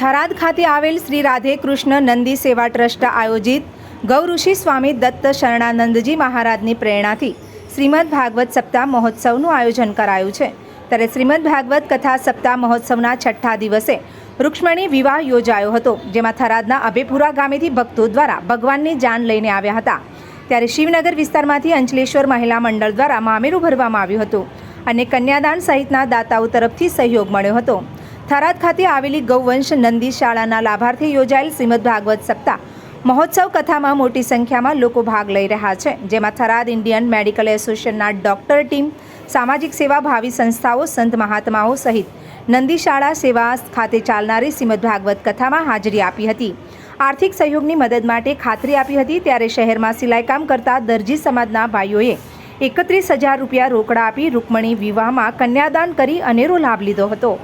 થરાદ ખાતે આવેલ શ્રી રાધે કૃષ્ણ નંદી સેવા ટ્રસ્ટ આયોજિત ગૌઋષિ સ્વામી દત્ત શરણાનંદજી મહારાજની પ્રેરણાથી શ્રીમદ ભાગવત સપ્તાહ મહોત્સવનું આયોજન કરાયું છે. ત્યારે શ્રીમદ ભાગવત કથા સપ્તાહ મહોત્સવના છઠ્ઠા દિવસે રૂક્ષ્મણી વિવાહ યોજાયો હતો, જેમાં થરાદના અભેપુરા ગામેથી ભક્તો દ્વારા ભગવાનની જાન લઈને આવ્યા હતા. ત્યારે શિવનગર વિસ્તારમાંથી અંચલેશ્વર મહિલા મંડળ દ્વારા મામેરું ભરવામાં આવ્યું હતું અને કન્યાદાન સહિતના દાતાઓ તરફથી સહયોગ મળ્યો હતો. થરાદ ખાતે આવેલી ગૌવંશ નંદી શાળાના લાભાર્થી યોજાયેલ શ્રીમદ ભાગવત સપ્તાહ. મહોત્સવ કથામાં મોટી સંખ્યામાં લોકો ભાગ લઈ રહ્યા છે, જેમાં થરાદ ઇન્ડિયન મેડિકલ એસોસિએશનના ડોક્ટર ટીમ, સામાજિક સેવા ભાવિ સંસ્થાઓ, સંત મહાત્માઓ સહિત નંદી શાળા સેવા ખાતે ચાલનારી શ્રીમદ ભાગવત કથામાં હાજરી આપી હતી. આર્થિક સહયોગની મદદ માટે ખાતરી આપી હતી, ત્યારે શહેરમાં સિલાઈકામ કરતા દરજી સમાજના ભાઈઓએ એકત્રીસ હજાર રૂપિયા રોકડા આપી રૂકમણી વિવાહમાં કન્યાદાન કરી અનેરો લાભ લીધો હતો.